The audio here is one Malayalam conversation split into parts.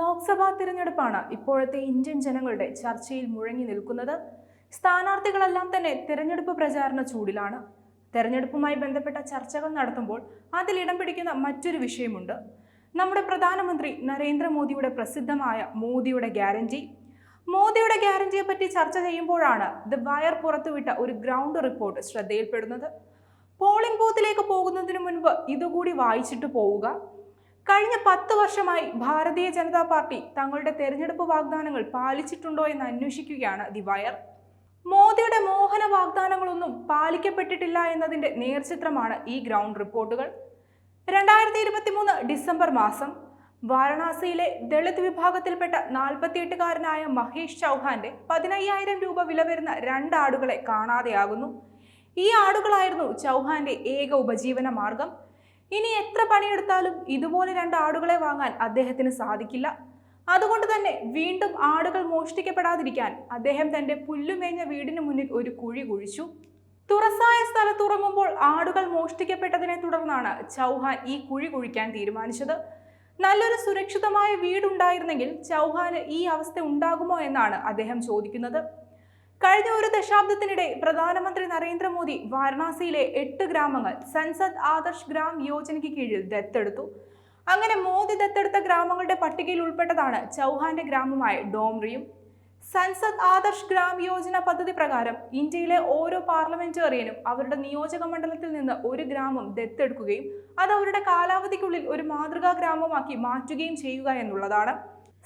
ലോക്സഭാ തിരഞ്ഞെടുപ്പാണ് ഇപ്പോഴത്തെ ഇന്ത്യൻ ജനങ്ങളുടെ ചർച്ചയിൽ മുഴങ്ങി നിൽക്കുന്നത്. സ്ഥാനാർത്ഥികളെല്ലാം തന്നെ തിരഞ്ഞെടുപ്പ് പ്രചാരണ ചൂടിലാണ്. തെരഞ്ഞെടുപ്പുമായി ബന്ധപ്പെട്ട ചർച്ചകൾ നടത്തുമ്പോൾ അതിൽ ഇടം പിടിക്കുന്ന മറ്റൊരു വിഷയമുണ്ട്. നമ്മുടെ പ്രധാനമന്ത്രി നരേന്ദ്രമോദിയുടെ പ്രസിദ്ധമായ മോദിയുടെ ഗ്യാരണ്ടി മോദിയുടെ ഗ്യാരണ്ടിയെ പറ്റി ചർച്ച ചെയ്യുമ്പോഴാണ് ദ വയർ പുറത്തുവിട്ട ഒരു ഗ്രൗണ്ട് റിപ്പോർട്ട് ശ്രദ്ധയിൽപ്പെടുന്നത്. പോളിംഗ് ബൂത്തിലേക്ക് പോകുന്നതിന് മുൻപ് ഇതുകൂടി വായിച്ചിട്ട് പോവുക. കഴിഞ്ഞ പത്ത് വർഷമായി ഭാരതീയ ജനതാ പാർട്ടി തങ്ങളുടെ തെരഞ്ഞെടുപ്പ് വാഗ്ദാനങ്ങൾ പാലിച്ചിട്ടുണ്ടോ എന്ന് അന്വേഷിക്കുകയാണ് ദി വയർ. മോദിയുടെ മോഹന വാഗ്ദാനങ്ങളൊന്നും പാലിക്കപ്പെട്ടിട്ടില്ല എന്നതിന്റെ നേർചിത്രമാണ് ഈ ഗ്രൗണ്ട് റിപ്പോർട്ടുകൾ. രണ്ടായിരത്തി ഇരുപത്തിമൂന്ന് ഡിസംബർ മാസം വാരണാസിയിലെ ദളിത് വിഭാഗത്തിൽപ്പെട്ട നാൽപ്പത്തിയെട്ടുകാരനായ മഹേഷ് ചൗഹാന്റെ പതിനയ്യായിരം രൂപ വില വരുന്ന രണ്ട് ആടുകളെ കാണാതെയാകുന്നു. ഈ ആടുകളായിരുന്നു ചൗഹാന്റെ ഏക ഉപജീവന മാർഗം. ഇനി എത്ര പണിയെടുത്താലും ഇതുപോലെ രണ്ട് ആടുകളെ വാങ്ങാൻ അദ്ദേഹത്തിന് സാധിക്കില്ല. അതുകൊണ്ട് തന്നെ വീണ്ടും ആടുകൾ മോഷ്ടിക്കപ്പെടാതിരിക്കാൻ അദ്ദേഹം തന്റെ പുല്ലുമേഞ്ഞ വീടിന് മുന്നിൽ ഒരു കുഴി കുഴിച്ചു. തുറസായ സ്ഥലത്തുറങ്ങുമ്പോൾ ആടുകൾ മോഷ്ടിക്കപ്പെട്ടതിനെ തുടർന്നാണ് ചൗഹാൻ ഈ കുഴി കുഴിക്കാൻ തീരുമാനിച്ചത്. നല്ലൊരു സുരക്ഷിതമായ വീടുണ്ടായിരുന്നെങ്കിൽ ചൗഹാന് ഈ അവസ്ഥ ഉണ്ടാകുമോ എന്നാണ് അദ്ദേഹം ചോദിക്കുന്നത്. കഴിഞ്ഞ ഒരു ദശാബ്ദത്തിനിടെ പ്രധാനമന്ത്രി നരേന്ദ്രമോദി വാരണാസിയിലെ എട്ട് ഗ്രാമങ്ങൾ സൻസദ് ആദർശ് ഗ്രാം യോജനയ്ക്ക് കീഴിൽ ദത്തെടുത്തു. അങ്ങനെ മോദി ദത്തെടുത്ത ഗ്രാമങ്ങളുടെ പട്ടികയിൽ ഉൾപ്പെട്ടതാണ് ചൗഹാന്റെ ഗ്രാമമായ ഡോംറിയും. സൻസദ് ആദർശ് ഗ്രാം യോജന പദ്ധതി പ്രകാരം ഇന്ത്യയിലെ ഓരോ പാർലമെന്റേറിയനും അവരുടെ നിയോജക മണ്ഡലത്തിൽ നിന്ന് ഒരു ഗ്രാമം ദത്തെടുക്കുകയും അത് അവരുടെ കാലാവധിക്കുള്ളിൽ ഒരു മാതൃകാ ഗ്രാമമാക്കി മാറ്റുകയും ചെയ്യുക എന്നുള്ളതാണ്.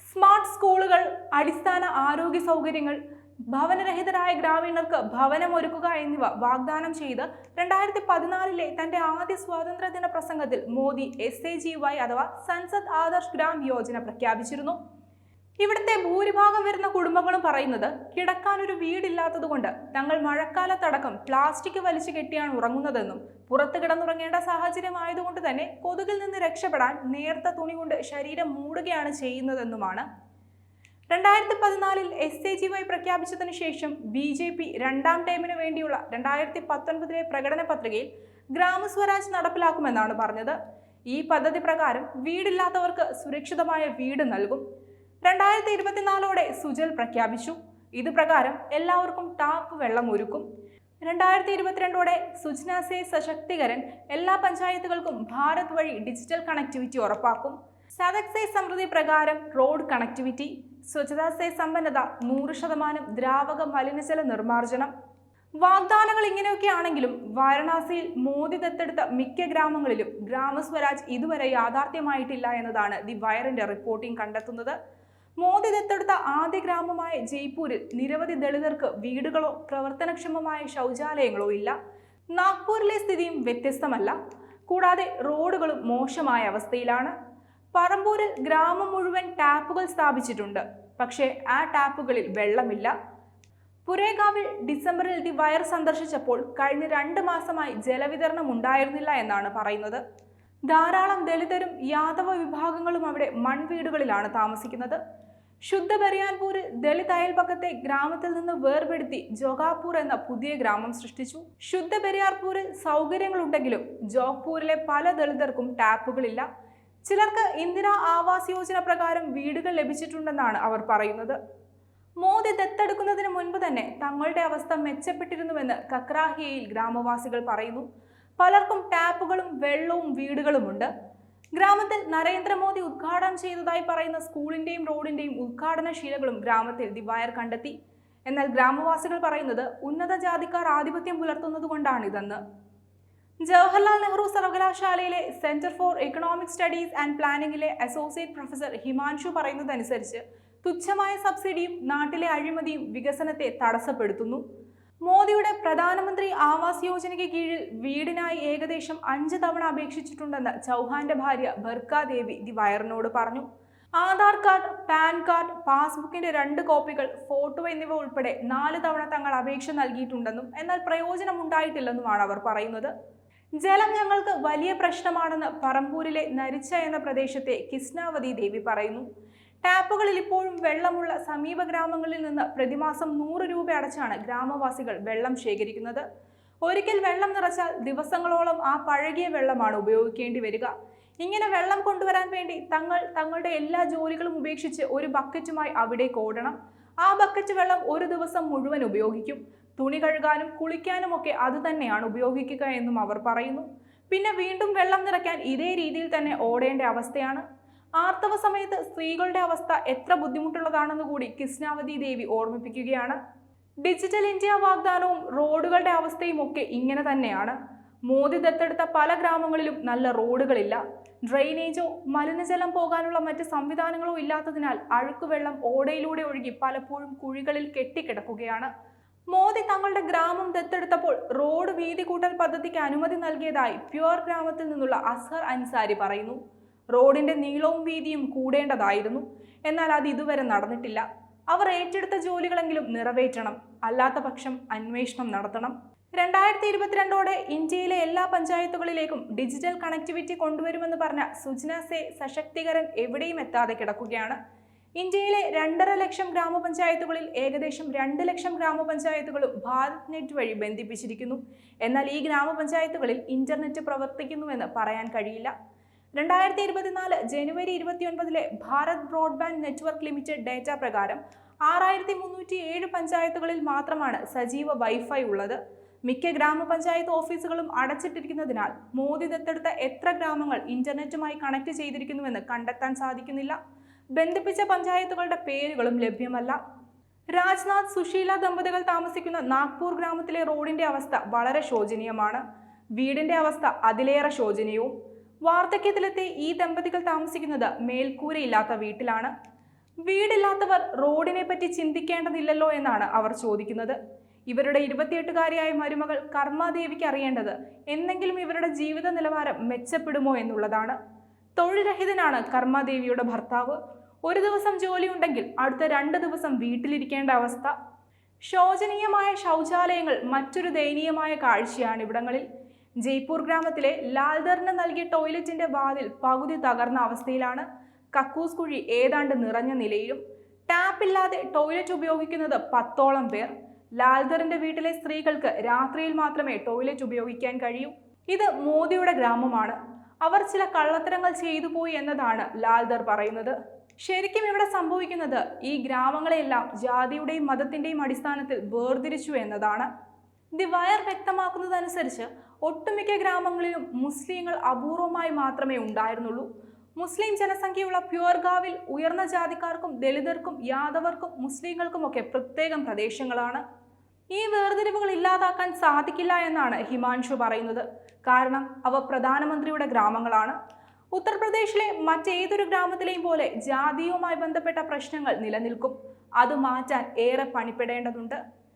സ്മാർട്ട് സ്കൂളുകൾ അടിസ്ഥാന ആരോഗ്യ സൗകര്യങ്ങൾ ഭവനരഹിതരായ ഗ്രാമീണർക്ക് ഭവനം ഒരുക്കുക എന്നിവ വാഗ്ദാനം ചെയ്ത് രണ്ടായിരത്തി പതിനാലിലെ തന്റെ ആദ്യ സ്വാതന്ത്ര്യദിന പ്രസംഗത്തിൽ Modi S A G Y അഥവാ സൻസദ് ആദർശ് ഗ്രാം യോജന പ്രഖ്യാപിച്ചിരുന്നു. ഇവിടുത്തെ ഭൂരിഭാഗം വരുന്ന കുടുംബങ്ങളും പറയുന്നത് കിടക്കാൻ ഒരു വീടില്ലാത്തതുകൊണ്ട് തങ്ങൾ മഴക്കാലത്തടക്കം പ്ലാസ്റ്റിക് വലിച്ചു കെട്ടിയാണ് ഉറങ്ങുന്നതെന്നും പുറത്ത് കിടന്നുറങ്ങേണ്ട സാഹചര്യമായതുകൊണ്ട് തന്നെ കൊതുകിൽ നിന്ന് രക്ഷപ്പെടാൻ നേർത്ത തുണി കൊണ്ട് ശരീരം മൂടുകയാണ് ചെയ്യുന്നതെന്നുമാണ് രണ്ടായിരത്തി പതിനാലിൽ എസ് എ ജി വൈ പ്രഖ്യാപിച്ചതിനു ശേഷം ബി ജെ പി രണ്ടാം ടൈമിന് വേണ്ടിയുള്ള രണ്ടായിരത്തി പത്തൊൻപതിലെ പ്രകടന പത്രികയിൽ ഗ്രാമസ്വരാജ് നടപ്പിലാക്കുമെന്നാണ് പറഞ്ഞത്. ഈ പദ്ധതി പ്രകാരം വീടില്ലാത്തവർക്ക് സുരക്ഷിതമായ വീട് നൽകും. രണ്ടായിരത്തി ഇരുപത്തിനാലോടെ സുജൽ പ്രഖ്യാപിച്ചു. ഇത് പ്രകാരം എല്ലാവർക്കും ടാപ്പ് വെള്ളം ഒരുക്കും. രണ്ടായിരത്തി ഇരുപത്തിരണ്ടോടെ സുജ്ന സേ സശക്തികരൻ എല്ലാ പഞ്ചായത്തുകൾക്കും ഭാരത് വഴി ഡിജിറ്റൽ കണക്ടിവിറ്റി ഉറപ്പാക്കും. സദക്സെ സമൃദ്ധി പ്രകാരം റോഡ് കണക്ടിവിറ്റി സ്വച്ഛതാ സേ സമ്പന്നത നൂറ് ശതമാനം ദ്രാവക മലിനജല നിർമ്മാർജനം. വാഗ്ദാനങ്ങൾ ഇങ്ങനെയൊക്കെ ആണെങ്കിലും വാരണാസിയിൽ മോദി ദത്തെടുത്ത മിക്ക ഗ്രാമങ്ങളിലും ഗ്രാമസ്വരാജ് ഇതുവരെ യാഥാർത്ഥ്യമായിട്ടില്ല എന്നതാണ് ദി വയറിന്റെ റിപ്പോർട്ടിംഗ് കണ്ടെത്തുന്നത്. മോദി ദത്തെടുത്ത ആദ്യ ഗ്രാമമായ ജയ്പൂരിൽ നിരവധി ദളിതർക്ക് വീടുകളോ പ്രവർത്തനക്ഷമമായ ശൗചാലയങ്ങളോ ഇല്ല. നാഗ്പൂരിലെ സ്ഥിതിയും വ്യത്യസ്തമല്ല. കൂടാതെ റോഡുകളും മോശമായ അവസ്ഥയിലാണ്. പറമ്പൂരിൽ ഗ്രാമം മുഴുവൻ ടാപ്പുകൾ സ്ഥാപിച്ചിട്ടുണ്ട്. പക്ഷേ ആ ടാപ്പുകളിൽ വെള്ളമില്ല. പുരേഗാവിൽ ഡിസംബറിൽ ദി വയർ സന്ദർശിച്ചപ്പോൾ കഴിഞ്ഞ രണ്ട് മാസമായി ജലവിതരണം ഉണ്ടായിരുന്നില്ല എന്നാണ് പറയുന്നത്. ധാരാളം ദളിതരും യാദവ വിഭാഗങ്ങളും അവിടെ മൺവീടുകളിലാണ് താമസിക്കുന്നത്. ശുദ്ധ ബെറിയാൻപൂരിൽ ദളിത് അയൽപക്കത്തെ ഗ്രാമത്തിൽ നിന്ന് വേർപെടുത്തി ജോഗാപൂർ എന്ന പുതിയ ഗ്രാമം സൃഷ്ടിച്ചു. ശുദ്ധ ബെരിയാർപൂരിൽ സൗകര്യങ്ങളുണ്ടെങ്കിലും ജോഗ്പൂരിലെ പല ദളിതർക്കും ടാപ്പുകളില്ല. ചിലർക്ക് ഇന്ദിരാ ആവാസ് യോജന പ്രകാരം വീടുകൾ ലഭിച്ചിട്ടുണ്ടെന്നാണ് അവർ പറയുന്നത്. മോദി ദത്തെടുക്കുന്നതിന് മുൻപ് തന്നെ തങ്ങളുടെ അവസ്ഥ മെച്ചപ്പെട്ടിരുന്നുവെന്ന് കക്രാഹിയയിൽ ഗ്രാമവാസികൾ പറയുന്നു. പലർക്കും ടാപ്പുകളും വെള്ളവും വീടുകളുമുണ്ട്. ഗ്രാമത്തിൽ നരേന്ദ്രമോദി ഉദ്ഘാടനം ചെയ്തതായി പറയുന്ന സ്കൂളിന്റെയും റോഡിന്റെയും ഉദ്ഘാടന ശീലകളും ഗ്രാമത്തിൽ ദിവായർ കണ്ടെത്തി. എന്നാൽ ഗ്രാമവാസികൾ പറയുന്നത് ഉന്നത ജാതിക്കാർ ആധിപത്യം പുലർത്തുന്നതുകൊണ്ടാണിതെന്ന്. ജവഹർലാൽ നെഹ്റു സർവകലാശാലയിലെ centre for economic studies and പ്ലാനിംഗിലെ associate professor Himanshu പറയുന്നതനുസരിച്ച് തുച്ഛമായ സബ്സിഡിയും നാട്ടിലെ അഴിമതിയും വികസനത്തെ തടസ്സപ്പെടുത്തുന്നു. മോദിയുടെ പ്രധാനമന്ത്രി ആവാസ് യോജനയ്ക്ക് കീഴിൽ വീടിനായി ഏകദേശം അഞ്ച് തവണ അപേക്ഷിച്ചിട്ടുണ്ടെന്ന് ചൗഹാന്റെ ഭാര്യ ബർക്ക ദേവി ദി വയറിനോട് പറഞ്ഞു. ആധാർ കാർഡ് പാൻ കാർഡ് പാസ്ബുക്കിന്റെ രണ്ട് കോപ്പികൾ ഫോട്ടോ എന്നിവ ഉൾപ്പെടെ നാല് തവണ തങ്ങൾ അപേക്ഷ നൽകിയിട്ടുണ്ടെന്നും എന്നാൽ പ്രയോജനമുണ്ടായിട്ടില്ലെന്നുമാണ് അവർ പറയുന്നത്. ജലം ഞങ്ങൾക്ക് വലിയ പ്രശ്നമാണെന്ന് പറമ്പൂരിലെ നരിച്ച എന്ന പ്രദേശത്തെ കിസ്നാവതി ദേവി പറയുന്നു. ടാപ്പുകളിൽ ഇപ്പോഴും വെള്ളമുള്ള സമീപ ഗ്രാമങ്ങളിൽ നിന്ന് പ്രതിമാസം നൂറ് രൂപ അടച്ചാണ് ഗ്രാമവാസികൾ വെള്ളം ശേഖരിക്കുന്നത്. ഒരിക്കൽ വെള്ളം നിറച്ചാൽ ദിവസങ്ങളോളം ആ പഴകിയ വെള്ളമാണ് ഉപയോഗിക്കേണ്ടി വരിക. ഇങ്ങനെ വെള്ളം കൊണ്ടുവരാൻ വേണ്ടി തങ്ങൾ തങ്ങളുടെ എല്ലാ ജോലികളും ഉപേക്ഷിച്ച് ഒരു ബക്കറ്റുമായി അവിടെ ഓടണം ആ ബക്കറ്റ് വെള്ളം ഒരു ദിവസം മുഴുവൻ ഉപയോഗിക്കും. തുണി കഴുകാനും കുളിക്കാനും ഒക്കെ അത് തന്നെയാണ് ഉപയോഗിക്കുക എന്നും അവർ പറയുന്നു. പിന്നെ വീണ്ടും വെള്ളം നിറയ്ക്കാൻ ഇതേ രീതിയിൽ തന്നെ ഓടേണ്ട അവസ്ഥയാണ്. ആർത്തവ സമയത്ത് സ്ത്രീകളുടെ അവസ്ഥ എത്ര ബുദ്ധിമുട്ടുള്ളതാണെന്ന് കൂടി കൃഷ്ണാവതി ദേവി ഓർമ്മിപ്പിക്കുകയാണ്. ഡിജിറ്റൽ ഇന്ത്യ വാഗ്ദാനവും റോഡുകളുടെ അവസ്ഥയും ഒക്കെ ഇങ്ങനെ തന്നെയാണ്. മോദി ദത്തെടുത്ത പല ഗ്രാമങ്ങളിലും നല്ല റോഡുകളില്ല. ഡ്രെയിനേജോ മലിനജലം പോകാനുള്ള മറ്റ് സംവിധാനങ്ങളോ ഇല്ലാത്തതിനാൽ അഴുക്കുവെള്ളം ഓടയിലൂടെ ഒഴുകി പലപ്പോഴും കുഴികളിൽ കെട്ടിക്കിടക്കുകയാണ്. മോദി തങ്ങളുടെ ഗ്രാമം ദത്തെടുത്തപ്പോൾ റോഡ് വീതി കൂട്ടൽ പദ്ധതിക്ക് അനുമതി നൽകിയതായി പ്യുവർ ഗ്രാമത്തിൽ നിന്നുള്ള അസ്ഹർ അൻസാരി പറയുന്നു. റോഡിന്റെ നീളവും വീതിയും കൂടേണ്ടതായിരുന്നു. എന്നാൽ അത് ഇതുവരെ നടന്നിട്ടില്ല. അവർ ഏറ്റെടുത്ത ജോലികളെങ്കിലും നിറവേറ്റണം. അല്ലാത്ത പക്ഷം അന്വേഷണം നടത്തണം. രണ്ടായിരത്തി ഇരുപത്തിരണ്ടോടെ ഇന്ത്യയിലെ എല്ലാ പഞ്ചായത്തുകളിലേക്കും ഡിജിറ്റൽ കണക്ടിവിറ്റി കൊണ്ടുവരുമെന്ന് പറഞ്ഞ സുജ്ന സെ സശക്തികരൻ എവിടെയും എത്താതെ കിടക്കുകയാണ്. ഇന്ത്യയിലെ രണ്ടര ലക്ഷം ഗ്രാമപഞ്ചായത്തുകളിൽ ഏകദേശം രണ്ട് ലക്ഷം ഗ്രാമപഞ്ചായത്തുകളും ഭാരത് നെറ്റ് വഴി ബന്ധിപ്പിച്ചിരിക്കുന്നു. എന്നാൽ ഈ ഗ്രാമപഞ്ചായത്തുകളിൽ ഇന്റർനെറ്റ് പ്രവർത്തിക്കുന്നുവെന്ന് പറയാൻ കഴിയില്ല. രണ്ടായിരത്തി ഇരുപത്തിനാല് ജനുവരി ഇരുപത്തിയൊൻപതിലെ Bharat broadband network limited data പ്രകാരം ആറായിരത്തി മുന്നൂറ്റി ഏഴ് പഞ്ചായത്തുകളിൽ മാത്രമാണ് സജീവ വൈഫൈ ഉള്ളത്. മിക്ക ഗ്രാമപഞ്ചായത്ത് ഓഫീസുകളും അടച്ചിട്ടിരിക്കുന്നതിനാൽ മോദി ദത്തെടുത്ത എത്ര ഗ്രാമങ്ങൾ ഇന്റർനെറ്റുമായി കണക്ട് ചെയ്തിരിക്കുന്നുവെന്ന് കണ്ടെത്താൻ സാധിക്കുന്നില്ല. ബന്ധിപ്പിച്ച പഞ്ചായത്തുകളുടെ പേരുകളും ലഭ്യമല്ല. രാജ്നാഥ് സുശീല ദമ്പതികൾ താമസിക്കുന്ന നാഗ്പൂർ ഗ്രാമത്തിലെ റോഡിന്റെ അവസ്ഥ വളരെ ശോചനീയമാണ്. വീടിന്റെ അവസ്ഥ അതിലേറെ ശോചനീയവും. വാർദ്ധക്യത്തിലെത്തി ഈ ദമ്പതികൾ താമസിക്കുന്നത് മേൽക്കൂരയില്ലാത്ത വീട്ടിലാണ്. വീടില്ലാത്തവർ റോഡിനെ പറ്റി ചിന്തിക്കേണ്ടതില്ലല്ലോ എന്നാണ് അവർ ചോദിക്കുന്നത്. ഇവരുടെ ഇരുപത്തിയെട്ടുകാരിയായ മരുമകൾ കർമാദേവിക്ക് അറിയേണ്ടത് എന്തെങ്കിലും ഇവരുടെ ജീവിത നിലവാരം മെച്ചപ്പെടുമോ എന്നുള്ളതാണ്. തൊഴിൽരഹിതനാണ് കർമാദേവിയുടെ ഭർത്താവ്. ഒരു ദിവസം ജോലി ഉണ്ടെങ്കിൽ അടുത്ത രണ്ട് ദിവസം വീട്ടിലിരിക്കേണ്ട അവസ്ഥ. ശോചനീയമായ ശൗചാലയങ്ങൾ മറ്റൊരു ദയനീയമായ കാഴ്ചയാണ് ഇവിടങ്ങളിൽ. ജയ്പൂർ ഗ്രാമത്തിലെ ലാൽദറിന് നൽകിയ ടോയ്ലറ്റിന്റെ വാതിൽ പകുതി തകർന്ന അവസ്ഥയിലാണ്. കക്കൂസ് കുഴി ഏതാണ്ട് നിറഞ്ഞ നിലയിലും. ടാപ്പ് ഇല്ലാതെ ടോയ്ലറ്റ് ഉപയോഗിക്കുന്നത് പത്തോളം പേർ. ലാൽദറിന്റെ വീട്ടിലെ സ്ത്രീകൾക്ക് രാത്രിയിൽ മാത്രമേ ടോയ്ലറ്റ് ഉപയോഗിക്കാൻ കഴിയൂ. ഇത് മോദിയുടെ ഗ്രാമമാണ്. അവർ ചില കള്ളത്തരങ്ങൾ ചെയ്തു പോയി എന്നതാണ് ലാൽദർ പറയുന്നത്. ശരിക്കും ഇവിടെ സംഭവിക്കുന്നത് ഈ ഗ്രാമങ്ങളെല്ലാം ജാതിയുടെയും മതത്തിന്റെയും അടിസ്ഥാനത്തിൽ വേർതിരിച്ചു എന്നതാണ്. ദി വയർ വ്യക്തമാക്കുന്നതനുസരിച്ച് ഒട്ടുമിക്ക ഗ്രാമങ്ങളിലും മുസ്ലിങ്ങൾ അപൂർവമായി മാത്രമേ ഉണ്ടായിരുന്നുള്ളൂ. മുസ്ലിം ജനസംഖ്യയുള്ള പ്യുവർഗാവിൽ ഉയർന്ന ജാതിക്കാർക്കും ദളിതർക്കും യാദവർക്കും മുസ്ലിങ്ങൾക്കുമൊക്കെ പ്രത്യേകം പ്രദേശങ്ങളാണ്. ഈ വേർതിരിവുകൾ ഇല്ലാതാക്കാൻ സാധിക്കില്ല എന്നാണ് ഹിമാൻഷു പറയുന്നത്. കാരണം അവ പ്രധാനമന്ത്രിയുടെ ഗ്രാമങ്ങളാണ്. ഉത്തർപ്രദേശിലെ മറ്റേതൊരു ഗ്രാമത്തിലെയും പോലെ ജാതിയുമായി ബന്ധപ്പെട്ട പ്രശ്നങ്ങൾ നിലനിൽക്കും. അത് മാറ്റാൻ ഏറെ പണിപ്പെടേണ്ടതുണ്ട്.